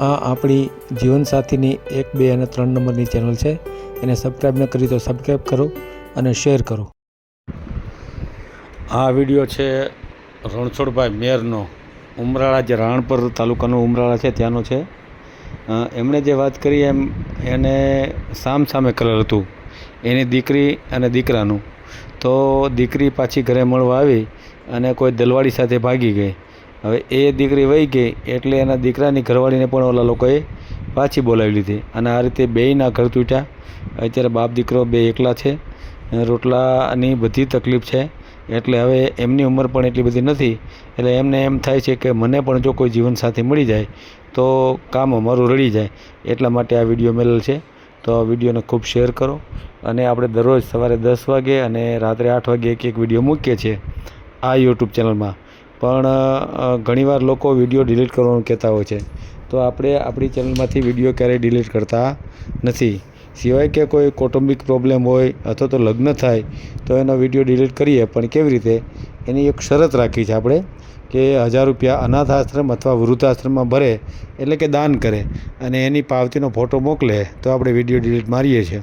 આ આપણી જીવનસાથીની એક, બે અને ત્રણ નંબરની ચેનલ છે. એને સબસ્ક્રાઈબ ન કરી તો સબસ્ક્રાઈબ કરો અને શેર કરો. આ વીડિયો છે રણછોડભાઈ મેરનો. ઉમરાળા જે રાણપર તાલુકાનો ઉમરાળા છે, ત્યાંનો છે. એમણે જે વાત કરી એમ એને સામ સામે કલર હતું, એની દીકરી અને દીકરાનું. તો દીકરી પાછી ઘરે મળવા આવી અને કોઈ દલવાડી સાથે ભાગી ગઈ. હવે એ દીકરી વહી ગઈ એટલે એના દીકરાની ઘરવાળીને પણ ઓલા લોકોએ પાછી બોલાવી લીધી. અને આ રીતે બેયના ઘર તૂટ્યા. અત્યારે બાપ દીકરો બે એકલા છે. રોટલાની બધી તકલીફ છે. એટલે હવે એમની ઉંમર પણ એટલી બધી નથી. એટલે એમને એમ થાય છે કે મને પણ જો કોઈ જીવનસાથી મળી જાય, તો કામ અમારું રડી જાય. એટલા માટે આ વીડિયો મેલેલ છે. તો આ વિડીયોને ખૂબ શેર કરો. અને આપણે દરરોજ સવારે દસ વાગે અને રાત્રે આઠ વાગે એક એક વીડિયો મૂકીએ છીએ આ યુટ્યુબ ચેનલમાં. પણ ઘણીવાર લોકો વીડિયો ડિલીટ કરવાનું કહેતા હોય છે. તો આપણે આપણી ચેનલમાંથી વીડિયો ક્યારેય ડિલીટ કરતા નથી. સિવાય કે કોઈ કૌટુંબિક પ્રોબ્લેમ હોય અથવા તો લગ્ન થાય, તો એનો વીડિયો ડિલીટ કરીએ. પણ કેવી રીતે? એની એક શરત રાખી છે આપણે કે હજાર રૂપિયા અનાથ આશ્રમ અથવા વૃદ્ધાશ્રમમાં ભરે એટલે કે દાન કરે અને એની પાવતીનો ફોટો મોકલે તો આપણે વીડિયો ડિલીટ મારીએ છીએ.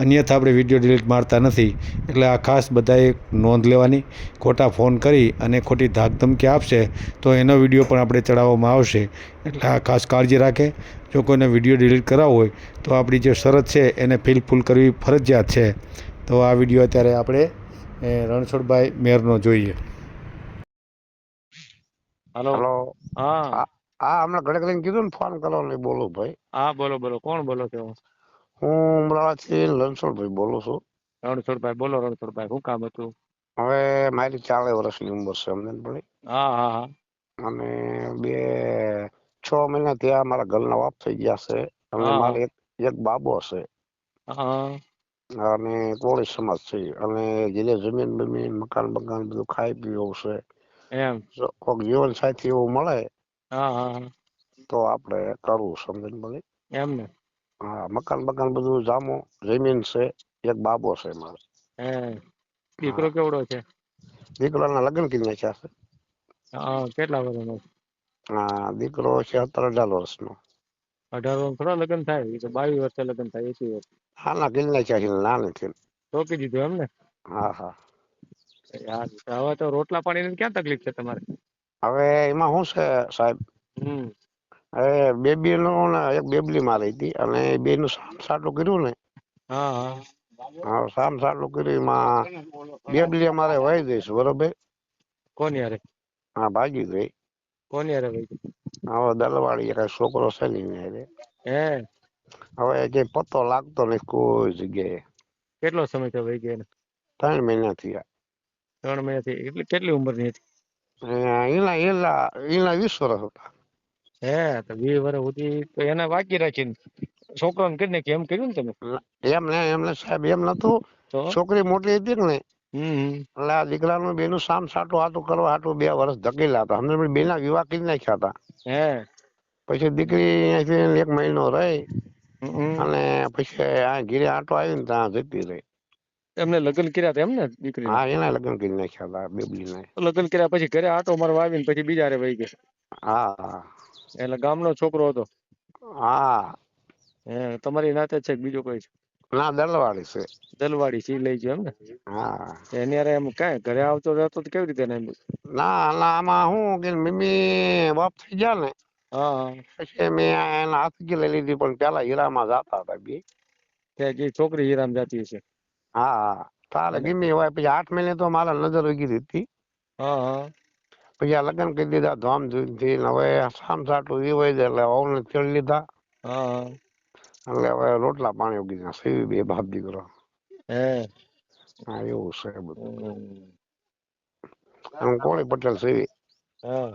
અન્યથા આપણે વીડિયો ડિલીટ મારતા નથી. એટલે આ ખાસ બધાએ નોંધ લેવાની. ખોટા ફોન કરી અને ખોટી ધાકધમકી આપશે તો એનો વીડિયો પણ આપણે ચડાવવામાં આવશે. એટલે આ ખાસ કાળજી રાખે. જો કોઈને વીડિયો ડિલીટ કરાવવો હોય તો આપણી જે શરત છે એને ફિલફૂલ કરવી ફરજિયાત છે. તો આ વીડિયો અત્યારે આપણે રણછોડભાઈ મેરનો જોઈએ. હાલો હલો હા. હા. હમણાં ઘડે કીધું ને ફોન કરો ને બોલું ભાઈ. હા બોલો બોલો. કોણ બોલો છો? હું ઉમરાળાથી લનસોડભાઈ બોલું છું. રણછોડભાઈ બોલો રણછોડભાઈ શું કામ હતું? હવે મારી ચાલીસ વર્ષની ઉંમર છે અમને પડી હા હા હા. અને બે છ મહિના ત્યાં મારા ઘરના વાપ થઈ ગયા છે. અને. મારે એક એક બાબો છે. અને કોળી સમાજ છે. અને જેને જમીન બમીન મકાન બકાન બધું ખાઈ પીવું છે. એમ. કોઈક જીવન સાથી એવું મળે. તો આપણે કરવું સમજણ પડી? એમ ને. હા મકાન બકાન બધું જામો જમીન છે એક બાબો છે મારો. હે. દીકરો કેવડો છે? દીકરાના લગ્ન કરી નાખ્યા છે. હા કેટલા વર્ષનો? હા દીકરો છે સત્તર અઢાર વર્ષનો. અઢાર વર્ષ થોડા લગ્ન થાય? એ તો બાવીસ વર્ષે લગ્ન થાય એસી વર્ષ. નાના કરી નાખ્યા છે. નાનેથી રોકી દીધું એમ ને હા હા. યાર હવે તો રોટલા પાણીની ક્યાં તકલીફ છે તમારે? હવે એમાં શું છે સાહેબ? હમ. હવે બેબી નું એક બેબલી મારી હતી અને બે નું સામ સાટું કર્યું ને. હા. સામ સાટું કર્યું. એમાં બેબલી અમારે વહી છે બરોબર? કોની યારે હા ભાગી ગઈ. કોની યારે ભાઈ હવે દલવાડી કઈ છોકરો છે ને હારે. હે? હવે જે પત્તો લાગતો ને કોઈ જગ્યાએ. કેટલો સમય થયો ભાઈ ગયા ત્રણ મહિના થયા. ત્રણ મહિના મહિનાથી એટલી કેટલી ઉંમરની હતી? એના એના એના વીસ વર્ષ હતા. હે તો બે વર્ષ સુધી તો એને બાકી રાખીને છોકરાને કરી નાખી એમ કર્યું ને તમે? એમ ને એમને સાહેબ એમ નતું. છોકરી મોટી હતી ને એટલે આ દીકરાનું બેનું સામ સાટું હાટું કરવા હાટું બે વર્ષ ધકેલા હતા. અમને બે ના વિવાહ કરી નાખ્યા હતા. હે. પછી દીકરી અહીંયાથી એક મહિનો રહી અને પછી આ ઘીરે આટો આવી ને ત્યાં જતી રહી. એમને લગ્ન કર્યા હતા એમ ને દીકરી હા એના લગ્ન કરી નાખ્યા હતા બેબલીને લગ્ન કર્યા પછી ઘરે આટો મારવા આવીને પછી બીજા રે વહી ગયા. હા. એટલે ગામનો છોકરો હતો. હા. હે તમારી નાતે છે કે બીજો કોઈ છે? ના દલવાડી છે. દલવાડી છે લઈ ગયો એમ ને? હા. એની અરે એમ કાંઈ ઘરે આવતો રહેતો તો કેવી રીતે એમ? ના ના આમાં હું કે મમ્મી બાપ થઈ ગયા ને હા પછી મેં એના હાથ લઈ લીધી પણ પેલા હીરામાં જતા હતા બી. કે જે છોકરી હીરામ જાતી હશે. હા હા. તારે ગમે હોય પછી આઠ મહિને તો મારા નજર ઉગી હતી હા હા. પછી લગ્ન કરી દીધા ધામથી હવે સામ સાટું રીવાઈ દે એટલે વહુને તેડી લીધા. એટલે હવે રોટલા પાણી ઉગી ગયા સીવી બે બાપ દીકરો. હે. હા એવું છે બધું. હું કોળી પટેલ સીવી. હા.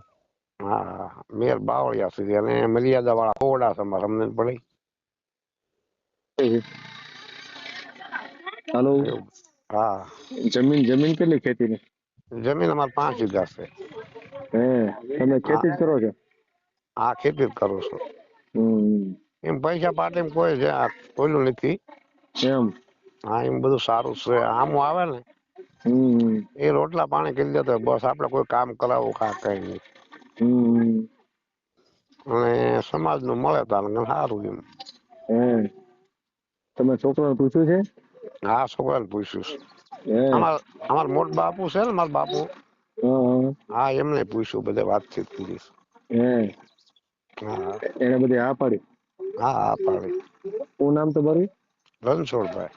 મેર બાવળિયા સુધી અને મર્યાદા વાળા કોવડા છે મારે સમજણ પડી. હાલો. હા. જમીન જમીન કેટલી ખેતીની? જમીન અમારે પાંચ વીઘા છે. હે. તમે ખેતી જ કરો છો? હા ખેતી જ કરું છું. હમ. એમ પૈસા પાટે કોઈ છે આ કોઈનું નથી. એમ? હા એમ બધું સારું છે. આમ આવે ને હમ. એ રોટલા પાણી કરી દેતો બસ આપડે કોઈ કામ કરાવવું કા કઈ નહીં. હમ. અને સમાજનું મળે તારે સારું એમ. હે. તમે છોકરાને પૂછ્યું છે? હા છોકરાને પૂછ્યું છે. અમાર અમાર મોટ બાપુ છે ને મારા બાપુ. હા એમને પૂછ્યું બધે વાતચીત કરી. હા. એને બધી હા પાડી? હા હા પાડી. શું નામ તમારું? રણછોડભાઈ.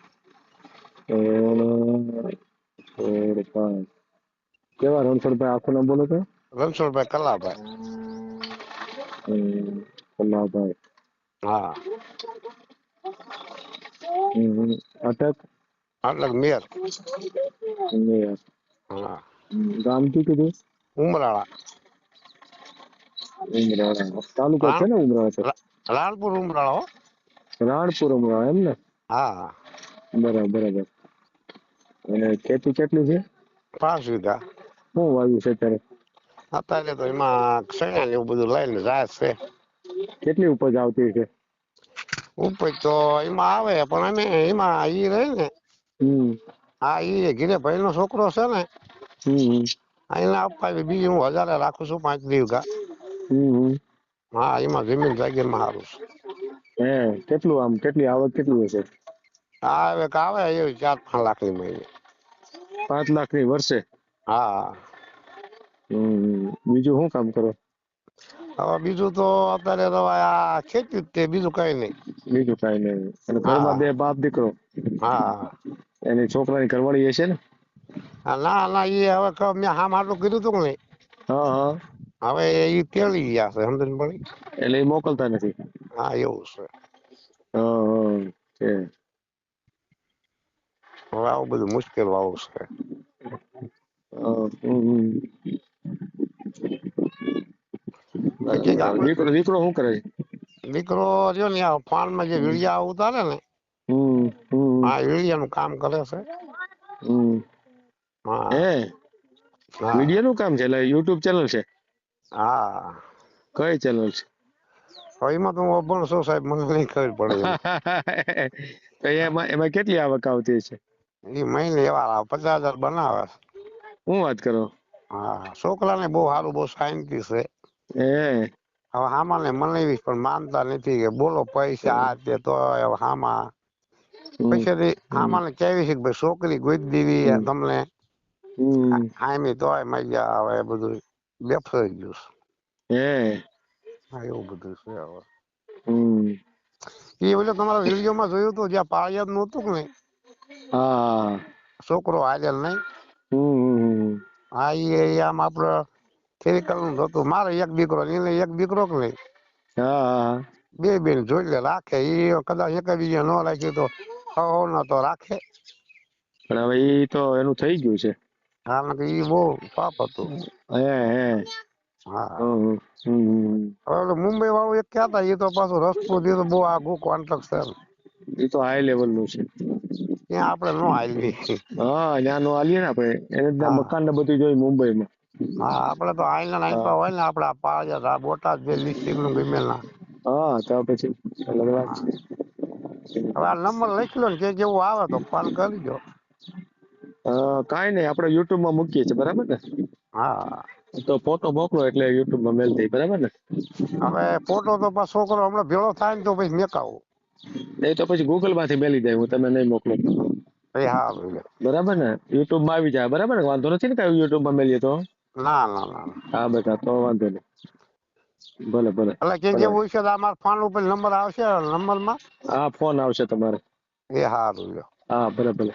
કેવા રણછોડભાઈ આખું નામ બોલો તો? રણછોડભાઈ કલાભાઈ. કલાભાઈ. હા. હમ, અટક મેયર. મેયર. હા. ગામ શું કીધું ઉમરાળા. ઉમરાળા. તાલુકો છે ને ઉમરાળા છે? રાણપુર ઉમરાળા હો. રાણપુર ઉમરાળા એમ ને? હા. બરાબર બરાબર. અને ખેતી કેટલી છે? પાંચ વીઘા. શું વાવ્યું છે અત્યારે? અત્યારે તો એમાં ક્ષણા ને એવું બધું લઈને જાય છે. કેટલી ઉપજ આવતી છે? ઉપજ તો એમાં આવે પણ અમે એમાં ઈ રહે ને. હમ. હા ઈ ઘીરે ભાઈ નો છોકરો છે ને હમ. એને આપવા બીજી હું હજારે રાખું છું પાંચ વીઘા. હા એમાં જમીન જાગીરમાં સારું છે. હે કેટલું આમ કેટલી આવક કેટલી હશે? આ હવે આવે એવી ચાર પાંચ લાખની મહિને. પાંચ લાખની વર્ષે? હા. હમ બીજું શું કામ કરો? હવે બીજું તો અત્યારે તો આ ખેતી તે બીજું કઈ નહીં. બીજું કઈ નહીં. અને ઘરમાં બે બાપ દીકરો? હા. એની છોકરાની ઘરવાળી હશે ને? હા, ના ના એ હવે મેં આટલું કીધું તું ને. હા હા. હવે એ તેડી ગયા છે સમજણ પડી? એટલે એ મોકલતા નથી? હા એવું છે. હા હા છે. હવે આવું બધું મુશ્કેલ આવું છે. હા, દીકરો દીકરો શું કરે દીકરો રહ્યો ને આ ફાર્મમાં જે વીડિયા ઉતારે ને હમ હમ. નું કામ કરે છે. હમ. હા. વીડિયો નું કામ છે એટલે યુટ્યુબ ચેનલ છે. હા. કઈ ચેનલ છે? એમાં તો હું અભણ છું સાહેબ મને નહીં ખબર પડે તો એમાં એમાં કેટલી આવક આવતી છે એ મહિને એવા પચાસ હજાર બનાવે. હું વાત કરો? હા છોકરાને બહુ સારું બહુ સાયન્ટિસ્ટ છે. હે? હવે હામાને મનાવીશ પણ માનતા નથી કે બોલો પૈસા આ તે તો હામા. હમ, પૈસાથી હામાને કહેવી છે કે ભાઈ છોકરી ગોઈ દેવી તમને હમ. તોય મજા હવે બધું બેફાઈ ગયું છે. હે. હા એવું બધું છે હવે. હમ. એ ઓલો તમારા વિડીયોમાં જોયું હતું જ્યાં પાળિયાદ નહોતું કે નહીં? હા છોકરો હાજર નહીં? હમ હા એ આમ આપડે ફેરિકલનું હતું. મારે એક દીકરો એને એક દીકરો કે નહીં? હા હા. બે બેન જોઈ લે રાખે. એ કદાચ એક બીજા ન રાખ્યું તો હો ન તો રાખે. પણ હવે એ તો એનું થઈ ગયું છે. કારણ કે એ બહુ પાપ હતું. હે હે. હા. હવે મુંબઈ વાળું એક કહેતા એ તો પાછું રસ્તો એ તો બહુ આઘું કોન્ટ્રાક્ટ છે એ તો હાઈ લેવલનું છે. ત્યાં આપણે નો હાલવી હા ત્યાં નો હાલીએ ને આપણે. એને ત્યાં મકાન ને બધું જોઈ મુંબઈમાં. હા આપણે તો આઈના નાઈપા હોય ને આપણે આ આ બોટાદ જે ડિસ્ટ્રિક્ટનું ગમેલા હા તો પછી છે. હવે આ નંબર લખી લો ને કે જેવું આવે તો ફોન કરજો કાંઈ નહીં આપણે યુટ્યુબમાં મૂકીએ છીએ બરાબર ને? હા. તો ફોટો મોકલો એટલે યુટ્યુબમાં મેલ થઈ બરાબર ને? હવે ફોટો તો પાછો છોકરો હમણાં ભેળો થાય ને તો પછી મેકાવો. નહીં તો પછી ગૂગલમાંથી મેલી જાય હું તમે નહીં મોકલો. એ હા બરાબર ને? યુટ્યુબમાં આવી જાય બરાબર ને? વાંધો નથી ને કઈ યુટ્યુબમાં મેલીએ તો? ના ના ના. હા બેટા તો વાંધો નહીં. ભલે ભલે. એટલે કે જે જેવું છે તો ફોન ઉપર નંબર આવશે નંબરમાં હા ફોન આવશે તમારે. એ હા હા ભલે ભલે.